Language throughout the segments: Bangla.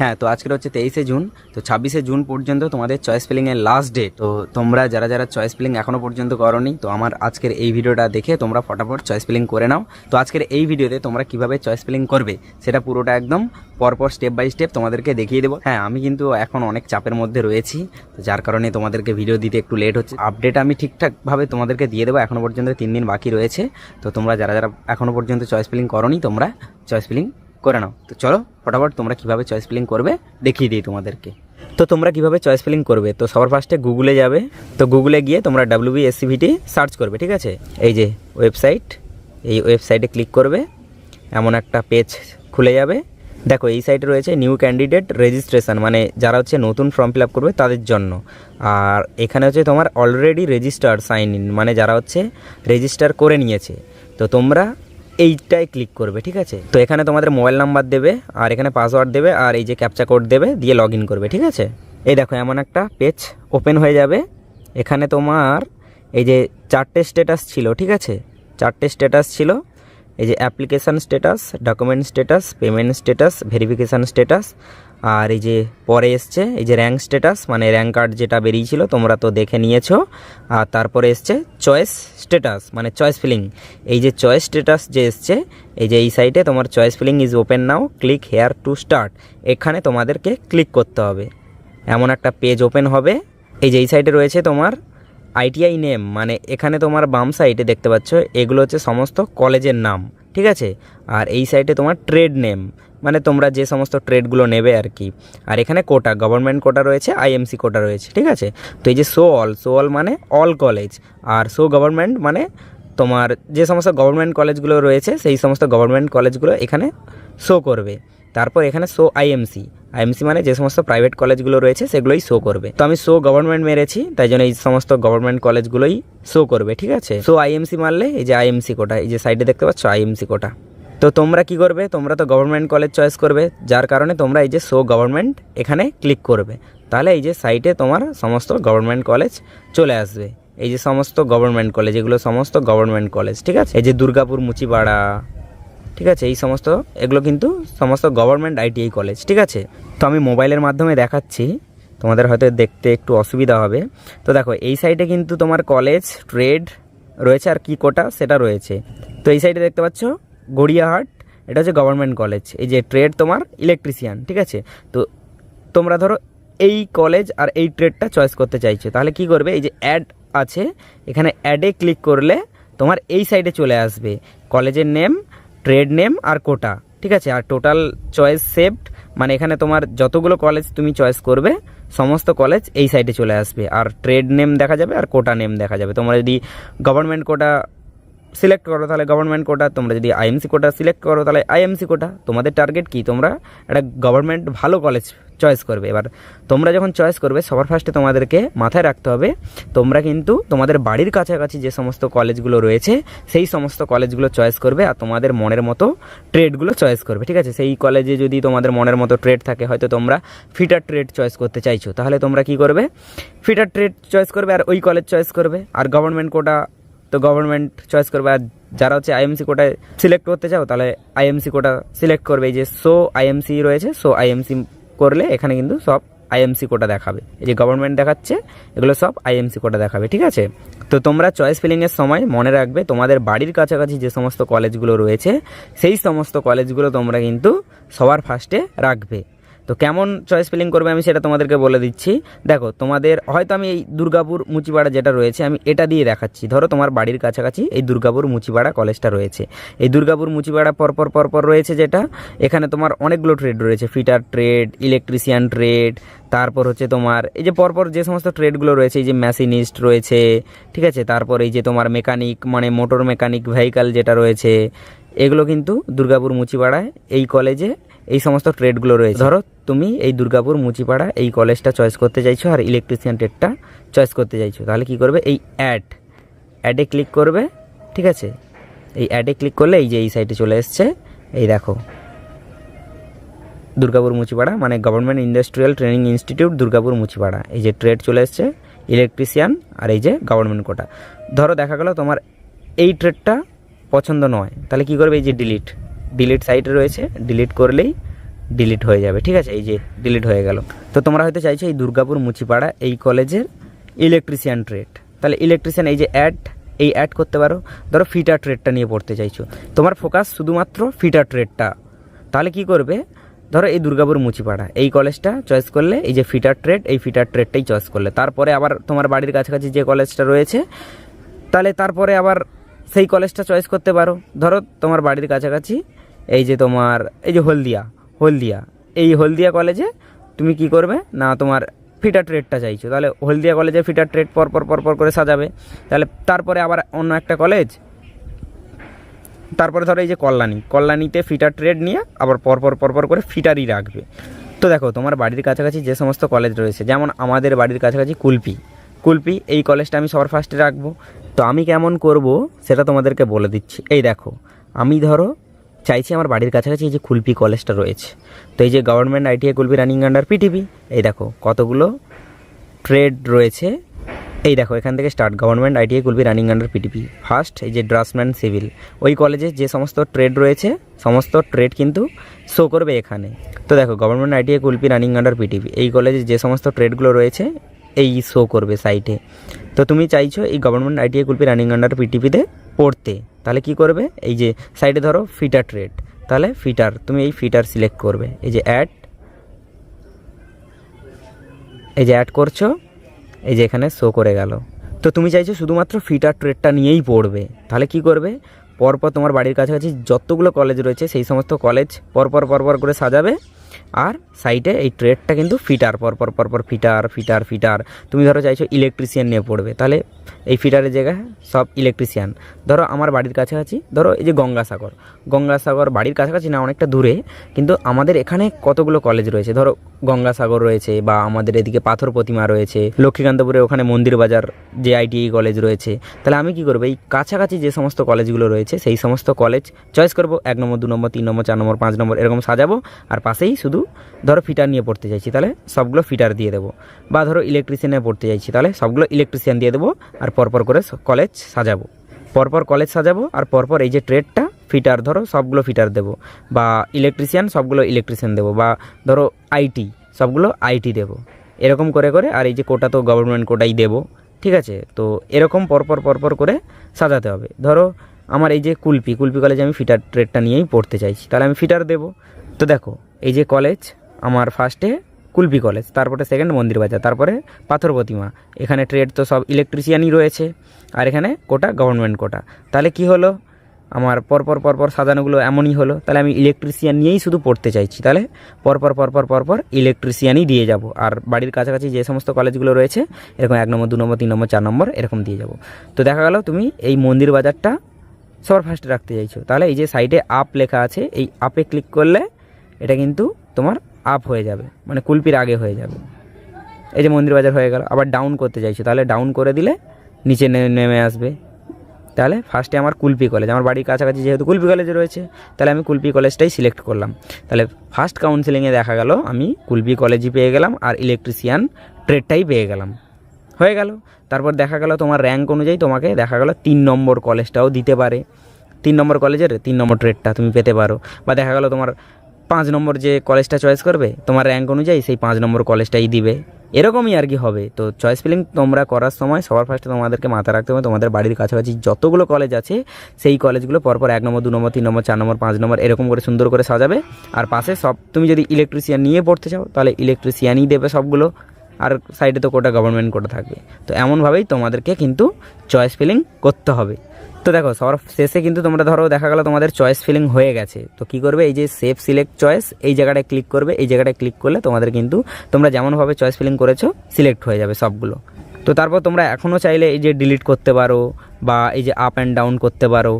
হ্যাঁ তো আজকের হচ্ছে তেইশে জুন, তো ছাব্বিশে জুন পর্যন্ত তোমাদের চয়েস ফিলিংয়ের লাস্ট ডে তো তোমরা যারা যারা চয়েস ফিলিং এখনও পর্যন্ত করনি, তো আমার আজকের এই ভিডিওটা দেখে তোমরা ফটাফট চয়েস ফিলিং করে নাও। তো আজকের এই ভিডিওতে তোমরা কীভাবে চয়েস ফিলিং করবে, সেটা পুরোটা একদম পরপর স্টেপ বাই স্টেপ তোমাদেরকে দেখিয়ে দেবো। হ্যাঁ আমি কিন্তু এখন অনেক চাপের মধ্যে রয়েছি, তো যার কারণে তোমাদেরকে ভিডিও দিতে একটু লেট হচ্ছে। আপডেট আমি ঠিকঠাকভাবে তোমাদেরকে দিয়ে দেবো এখনও পর্যন্ত তিন দিন বাকি রয়েছে। তো তোমরা যারা যারা এখনও পর্যন্ত চয়েস ফিলিং করনি, তোমরা চয়েস ফিলিং করে নাও। তো চলো, ফটাফট তোমরা কীভাবে চয়েস ফিলিং করবে, দেখিয়ে দিই তোমাদেরকে। তো তোমরা কীভাবে চয়েস ফিলিং করবে? তো সবার ফার্স্টে গুগলে যাবে। তো গুগলে গিয়ে তোমরা ডাব্লিউবি এসসিভিটি সার্চ করবে, ঠিক আছে? এই যে ওয়েবসাইট এই ওয়েবসাইটে ক্লিক করবে। এমন একটা পেজ খুলে যাবে। দেখো, এই সাইটে রয়েছে নিউ ক্যান্ডিডেট রেজিস্ট্রেশন মানে যারা হচ্ছে নতুন ফর্ম ফিল করবে তাদের জন্য। আর এখানে হচ্ছে তোমার অলরেডি রেজিস্টার সাইন ইন মানে যারা হচ্ছে রেজিস্টার করে নিয়েছে। তো তোমরা এইটাই ক্লিক করবে, ঠিক আছে? তো এখানে তোমাদের মোবাইল নাম্বার দেবে, আর এখানে পাসওয়ার্ড দেবে, আর এই যে ক্যাপচা কোড দেবে, দিয়ে লগ করবে, ঠিক আছে? এই দেখো, এমন একটা পেজ ওপেন হয়ে যাবে। এখানে তোমার এই যে চারটে স্ট্যাটাস ছিল, ঠিক আছে? চারটে স্ট্যাটাস ছিল এই যে application status document status payment status verification status আর এই যে পরে এসছে, এই যে র্যাঙ্ক স্ট্যাটাস মানে র্যাঙ্ক কার্ড যেটা বেরিয়েছিল, তোমরা তো দেখে নিয়েছো। আর তারপরে এসছে চয়েস স্ট্যাটাস মানে চয়েস ফিলিং এই যে চয়েস স্ট্যাটাস যে এসছে, এই যে এই সাইটে তোমার choice filling is open now click here to start এখানে তোমাদেরকে ক্লিক করতে হবে। এমন একটা পেজ ওপেন হবে। এই যে এই সাইটে রয়েছে তোমার আইটিআই নেম মানে এখানে তোমার বাম সাইডে দেখতে পাচ্ছ, এগুলো হচ্ছে সমস্ত কলেজের নাম, ঠিক আছে? আর এই সাইডে তোমার ট্রেড নেম মানে তোমরা যে সমস্ত ট্রেডগুলো নেবে আর কি। আর এখানে কোটা গভর্নমেন্ট কোটা রয়েছে আইএমসি কোটা রয়েছে, ঠিক আছে? তো এই যে সো অল সো অল মানে অল কলেজ আর সো গভর্নমেন্ট মানে তোমার যে সমস্ত গভর্নমেন্ট কলেজগুলো রয়েছে, সেই সমস্ত গভর্নমেন্ট কলেজগুলো এখানে শো করবে। তারপর এখানে শো আইএমসি আইএমসি মানে যে সমস্ত প্রাইভেট কলেজগুলো রয়েছে, সেগুলোই শো করবে। তো আমি শো গভর্নমেন্ট মেরেছি, তাই জন্য এই সমস্ত গভর্নমেন্ট কলেজগুলোই শো করবে, ঠিক আছে? শো আইএমসি মারলে এই যে আইএমসি কোটা এই যে সাইডে দেখতে পাচ্ছ আইএমসি কোটা তো তোমরা কি করবে? তোমরা তো গভর্নমেন্ট কলেজ চয়েস করবে, যার কারণে তোমরা এই যে শো গভর্নমেন্ট এখানে ক্লিক করবে। তাহলে এই যে সাইটে তোমার সমস্ত গভর্নমেন্ট কলেজ চলে আসবে। এই যে সমস্ত গভর্নমেন্ট কলেজ এগুলো সমস্ত গভর্নমেন্ট কলেজ ঠিক আছে? এই যে দুর্গাপুর, মুচিপাড়া ঠিক আছে, এই সমস্ত, এগুলো কিন্তু সমস্ত গভর্নমেন্ট আইটিআই কলেজ ঠিক আছে? তো আমি মোবাইলের মাধ্যমে দেখাচ্ছি, তোমাদের হয়তো দেখতে একটু অসুবিধা হবে। তো দেখো, এই সাইডে কিন্তু তোমার কলেজ ট্রেড রয়েছে আর কি কোটা, সেটা রয়েছে। তো এই সাইডে দেখতে পাচ্ছ, গড়িয়াহাট, এটা হচ্ছে গভর্নমেন্ট কলেজ এই যে ট্রেড তোমার ইলেকট্রিশিয়ান ঠিক আছে? তো তোমরা ধরো, এই কলেজ আর এই ট্রেডটা চয়েস করতে চাইছো, তাহলে কি করবে, এই যে অ্যাড আছে, এখানে অ্যাডে ক্লিক করলে তোমার এই সাইডে চলে আসবে। কলেজের নেম ট্রেড নেম আর কোটা ঠিক আছে? আর টোটাল চয়েস সেভড মানে এখানে তোমার যতগুলো কলেজ তুমি চয়েস করবে, সমস্ত কলেজ এই সাইডে চলে আসবে। আর ট্রেড নেম দেখা যাবে আর কোটা নেম দেখা যাবে। তোমরা যদি গভর্নমেন্ট কোটা সিলেক্ট করো, তাহলে গভর্নমেন্ট কোটা তোমরা যদি আইএমসি কোটা সিলেক্ট করো, তাহলে আইএমসি কোটা তোমাদের টার্গেট কি? তোমরা একটা গভর্নমেন্ট ভালো কলেজ চয়েস করবে। এবার তোমরা যখন চয়েস করবে, সবার ফার্স্টে তোমাদেরকে মাথায় রাখতে হবে, তোমরা কিন্তু তোমাদের বাড়ির কাছাকাছি যে সমস্ত কলেজগুলো রয়েছে, সেই সমস্ত কলেজগুলো চয়েস করবে আর তোমাদের মনের মতো ট্রেডগুলো চয়েস করবে, ঠিক আছে? সেই কলেজে যদি তোমাদের মনের মতো ট্রেড থাকে, হয়তো তোমরা ফিটার ট্রেড চয়েস করতে চাইছো। তাহলে তোমরা কি করবে? ফিটার ট্রেড চয়েস করবে আর ওই কলেজ চয়েস করবে। আর গভর্নমেন্ট কোটা তো গভর্নমেন্ট চয়েস করবে। আর যারা হচ্ছে আইএমসি কোটায় সিলেক্ট করতে চাও, তাহলে আইএমসি কোটা সিলেক্ট করবে। এই যে সো আইএমসি রয়েছে সো আইএমসি করলে এখানে কিন্তু সব আইএমসি কোটা দেখাবে। এই যে গভর্নমেন্ট দেখাচ্ছে, এগুলো সব আইএমসি কোটা দেখাবে, ঠিক আছে? তো তোমরা চয়েস ফিলিংয়ের সময় মনে রাখবে, তোমাদের বাড়ির কাছাকাছি যে সমস্ত কলেজগুলো রয়েছে, সেই সমস্ত কলেজগুলো তোমরা কিন্তু সবার ফার্স্টে রাখবে। তো কেমন চয়েস ফিলিং করবে আমি সেটা তোমাদেরকে বলে দিচ্ছি। দেখো, তোমাদের, হয়তো আমি এই দুর্গাপুর মুচিপাড়া যেটা রয়েছে, আমি এটা দিয়ে দেখাচ্ছি। ধরো, তোমার বাড়ির কাছাকাছি এই দুর্গাপুর মুচিপাড়া কলেজটা রয়েছে। এই দুর্গাপুর মুচিপাড়া পরপর পরপর রয়েছে যেটা, এখানে তোমার অনেকগুলো ট্রেড রয়েছে। ফিটার ট্রেড ইলেকট্রিশিয়ান ট্রেড তারপর হচ্ছে তোমার, এই যে পরপর যে সমস্ত ট্রেডগুলো রয়েছে, এই যে মেশিনিস্ট রয়েছে, ঠিক আছে? তারপর এই যে তোমার মেকানিক মানে মোটর মেকানিক ভেহিকাল যেটা রয়েছে, এগুলো কিন্তু দুর্গাপুর মুচিপাড়ায়, এই কলেজে এই সমস্ত ট্রেডগুলো রয়েছে। ধরো, তুমি এই দুর্গাপুর, মুচিপাড়া এই কলেজটা চয়েস করতে চাইছো আর ইলেকট্রিশিয়ান ট্রেডটা চয়েস করতে চাইছো। তাহলে কি করবে? এই অ্যাড অ্যাডে ক্লিক করবে, ঠিক আছে? এই অ্যাডে ক্লিক করলে এই যে এই সাইটে চলে এসছে। এই দেখো। দুর্গাপুর, মুচিপাড়া মানে government industrial training institute Durgapur, Muchipara. এই যে ট্রেড চলে এসছে ইলেকট্রিশিয়ান আর এই যে গভর্নমেন্ট কোটা ধরো, দেখা গেলো তোমার এই ট্রেডটা পছন্দ নয়। তাহলে কি করবে? এই যে ডিলিট ডিলিট সাইটে রয়েছে ডিলিট করলেই ডিলিট হয়ে যাবে, ঠিক আছে? এই যে ডিলিট হয়ে গেল। তো তোমরা হয়তো চাইছো এই দুর্গাপুর, মুচিপাড়া, এই কলেজের ইলেকট্রিশিয়ান ট্রেড তাহলে ইলেকট্রিশিয়ান এই যে অ্যাড এই অ্যাড করতে পারো। ধরো ফিটার ট্রেডটা নিয়ে পড়তে চাইছো। তোমার ফোকাস শুধুমাত্র ফিটার ট্রেডটা তাহলে কি করবে? ধরো এই দুর্গাপুর, মুচিপাড়া, এই কলেজটা চয়েস করলে এই যে ফিটার ট্রেড এই ফিটার ট্রেডটাই চয়েস করলে। তারপরে আবার তোমার বাড়ির কাছাকাছি যে কলেজটা রয়েছে, তাহলে তারপরে আবার সেই কলেজটা চয়েস করতে পারো। ধরো তোমার বাড়ির কাছাকাছি এই যে তোমার, এই যে হলদিয়া হলদিয়া। এই হলদিয়া কলেজে তুমি কি করবে? না, তোমার ফিটার ট্রেডটা চাইছো। তাহলে হলদিয়া কলেজে ফিটার ট্রেড পর পর পর পর করে সাজাবে। তাহলে তারপরে আবার অন্য একটা কলেজ তারপরে ধরো এই যে কল্যাণী। কল্যাণীতে ফিটার ট্রেড নিয়ে আবার পরপর পরপর করে ফিটারই রাখবে। তো দেখো, তোমার বাড়ির কাছাকাছি যে সমস্ত কলেজ রয়েছে, যেমন আমাদের বাড়ির কাছাকাছি কুলপি। কুলপি, এই কলেজটা আমি সবার ফার্স্টে রাখব। তো আমি কেমন করব, সেটা তোমাদেরকে বলে দিচ্ছি। এই দেখো, আমি ধরো চাইছি আমার বাড়ির কাছাকাছি এই যে কুলপি কলেজটা রয়েছে। তো এই যে government ITI Kulpi running under PTP এই দেখো কতগুলো ট্রেড রয়েছে। এই দেখো, এখান থেকে start government ITI Kulpi running under PTP first এই যে ড্রাফটম্যান সিভিল ওই কলেজে যে সমস্ত ট্রেড রয়েছে, সমস্ত ট্রেড কিন্তু শো করবে এখানে। তো দেখো government ITI Kulpi running under PTP এই কলেজে যে সমস্ত ট্রেডগুলো রয়েছে এই শো করবে সাইটে তো তুমি চাইছো এই government ITI Kulpi running under পিটিপিতে পড়তে। তাহলে কি করবে? এই যে সাইডে ধরো ফিটার ট্রেড তাহলে ফিটার তুমি এই ফিটার সিলেক্ট করবে। এই যে অ্যাড এই যে অ্যাড করছ, এই যে এখানে শো করে গেল। তো তুমি চাইছো শুধুমাত্র ফিটার ট্রেডটা নিয়েই পড়বে। তাহলে কি করবে? পরপর তোমার বাড়ির কাছাকাছি যতগুলো কলেজ রয়েছে, সেই সমস্ত কলেজ পরপর পরপর করে সাজাবে। আর সাইডে এই ট্রেডটা কিন্তু ফিটার পরপর পরপর ফিটার ফিটার ফিটার তুমি ধরো চাইছো ইলেকট্রিশিয়ান নিয়ে পড়বে, তাহলে এই ফিটারের জায়গায় সব ইলেকট্রিশিয়ান ধরো আমার বাড়ির কাছাকাছি, ধরো এই যে গঙ্গাসাগর গঙ্গাসাগর বাড়ির কাছাকাছি না, অনেকটা দূরে, কিন্তু আমাদের এখানে কতগুলো কলেজ রয়েছে? ধরো গঙ্গাসাগর রয়েছে বা আমাদের এদিকে পাথর প্রতিমা রয়েছে, লক্ষ্মীকান্তপুরে ওখানে মন্দির বাজার যে আইটিআই কলেজ রয়েছে। তাহলে আমি কি করব? এই কাছাকাছি যে সমস্ত কলেজগুলো রয়েছে, সেই সমস্ত কলেজ চয়েস করব, এক নম্বর, দু নম্বর, তিন নম্বর, চার নম্বর, পাঁচ নম্বর, এরকম সাজাবো, আর পাশেই শুধু ধরো ফিটার নিয়ে পড়তে চাইছি, তাহলে সবগুলো ফিটার দিয়ে দেবো। বা ধরো ইলেকট্রিশিয়ানে পড়তে চাইছি, তাহলে সবগুলো ইলেকট্রিশিয়ান দিয়ে দেবো আর পরপর করে কলেজ সাজাবো। পরপর কলেজ সাজাবো আর পরপর এই যে ট্রেডটা ফিটার ধরো সবগুলো ফিটার দেবো। বা ইলেকট্রিশিয়ান সবগুলো ইলেকট্রিশিয়ান দেবো, বা ধরো আইটি সবগুলো আইটি দেবো। এরকম করে করে আর এই যে কোটা তো গভর্নমেন্ট কোটাই দেবো, ঠিক আছে? তো এরকম পরপর পরপর করে সাজাতে হবে। ধরো আমার এই যে কুলপি কুলপি কলেজে আমি ফিটার ট্রেডটা নিয়েই পড়তে চাইছি, তাহলে আমি ফিটার দেবো। তো দেখো, এই যে কলেজ আমার ফার্স্টে কুলপি কলেজ তারপরে সেকেন্ড মন্দির বাজার, তারপরে পাথর প্রতিমা। এখানে ট্রেড তো সব ইলেকট্রিশিয়ানই রয়েছে, আর এখানে কোটা গভর্নমেন্ট কোটা। তাহলে কি হলো? আমার পরপর পরপর সাজানোগুলো এমনই হলো, তাহলে আমি ইলেকট্রিশিয়ান নিয়েই শুধু পড়তে চাইছি। তাহলে পরপর পরপর পরপর ইলেকট্রিশিয়ানই দিয়ে যাব। আর বাড়ির কাছাকাছি যে সমস্ত কলেজগুলো রয়েছে, এরকম এক নম্বর, দু নম্বর, তিন নম্বর, চার নম্বর, এরকম দিয়ে যাব। তো দেখা গেল, তুমি এই মন্দির বাজারটা সবার ফার্স্টে রাখতে চাইছো। তাহলে এই যে সাইডে আপ লেখা আছে, এই আপে ক্লিক করলে এটা কিন্তু তোমার আপ হয়ে যাবে মানে কুলপির আগে হয়ে যাবে। এই যে মন্দির বাজার হয়ে গেল, আবার ডাউন করতে চাইছো, তাহলে ডাউন করে দিলে নিচে নেমে আসবে। তাহলে ফার্স্টে আমার কুলপি কলেজ আমার বাড়ির কাছাকাছি যেহেতু কুলপি কলেজ রয়েছে, তাহলে আমি কুলপি কলেজটাই সিলেক্ট করলাম। তাহলে ফার্স্ট কাউন্সিলিংয়ে দেখা গেল, আমি কুলপি কলেজই পেয়ে গেলাম আর ইলেকট্রিশিয়ান ট্রেডটাই পেয়ে গেলাম। হয়ে গেল। তারপর দেখা গেল তোমার র্যাঙ্ক অনুযায়ী তোমাকে দেখা গেল তিন নম্বর কলেজটাও দিতে পারে। তিন নম্বর কলেজের তিন নম্বর ট্রেডটা তুমি পেতে পারো। বা দেখা গেল তোমার পাঁচ নম্বর যে কলেজটা চয়েস করবে, তোমার র্যাঙ্ক অনুযায়ী সেই পাঁচ নম্বর কলেজটাই দিবে। এরকমই আর কি হবে। তো চয়েস ফিলিং তোমরা করার সময় সবার ফার্স্টে তোমাদেরকে মাথায় রাখতে হবে, তোমাদের বাড়ির কাছাকাছি যতগুলো কলেজ আছে, সেই কলেজগুলো পরপর এক নম্বর, দু নম্বর, তিন নম্বর, চার নম্বর, পাঁচ নম্বর এরকম করে সুন্দর করে সাজাবে। আর পাশে সব, তুমি যদি ইলেকট্রিশিয়ান নিয়ে পড়তে চাও, তাহলে ইলেকট্রিশিয়ানই দেবে সবগুলো। আর সাইডে তো কোটা গভর্নমেন্ট কোটা থাকবে। তো এমনভাবেই তোমাদেরকে কিন্তু চয়েস ফিলিং করতে হবে। তো দেখো, সবার শেষে কিন্তু তোমরা ধরো, দেখা গেলো তোমাদের চয়েস ফিলিং হয়ে গেছে। তো কি করবে? এই যে সেভ সিলেক্ট চয়েস এই জায়গাটায় ক্লিক করবে, এই জায়গাটায় ক্লিক করলে তোমাদের কিন্তু তোমরা যেমনভাবে চয়েস ফিলিং করেছ সিলেক্ট হয়ে যাবে সবগুলো। তো তারপর তোমরা এখনও চাইলে এই যে ডিলিট করতে পারো, বা এই যে আপ অ্যান্ড ডাউন করতে পারো।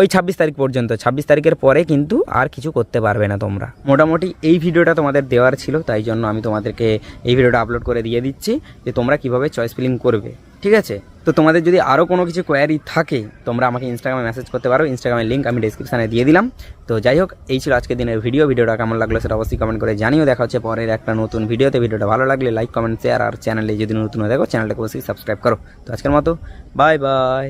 ওই ছাব্বিশ তারিখ পর্যন্ত, ছাব্বিশ তারিখের পরে কিন্তু আর কিছু করতে পারবে না তোমরা। মোটামুটি এই ভিডিওটা তোমাদের দেওয়ার ছিল, তাই জন্য আমি তোমাদেরকে এই ভিডিওটা আপলোড করে দিয়ে দিচ্ছি, যে তোমরা কীভাবে চয়েস ফিলিং করবে, ঠিক আছে? তো তোমাদের যদি আরও কোনো কিছু কোয়ারি থাকে, তোমরা আমাকে ইনস্টাগ্রামে মেসেজ করতে পারো। ইনস্টাগ্রামের লিঙ্ক আমি ডিসক্রিপশানে দিয়ে দিলাম। তো যাই হোক, এই ছিল আজকের দিনের ভিডিও ভিডিওটা কেমন লাগল সেটা অবশ্যই কমেন্ট করে জানিও। দেখা হচ্ছে পরের একটা নতুন ভিডিওতে ভিডিওটা ভালো লাগলে লাইক কমেন্ট শেয়ার আর চ্যানেলে যদি নতুন দেখো চ্যানেলটাকে অবশ্যই সাবস্ক্রাইব করো। তো আজকের মতো বাই বাই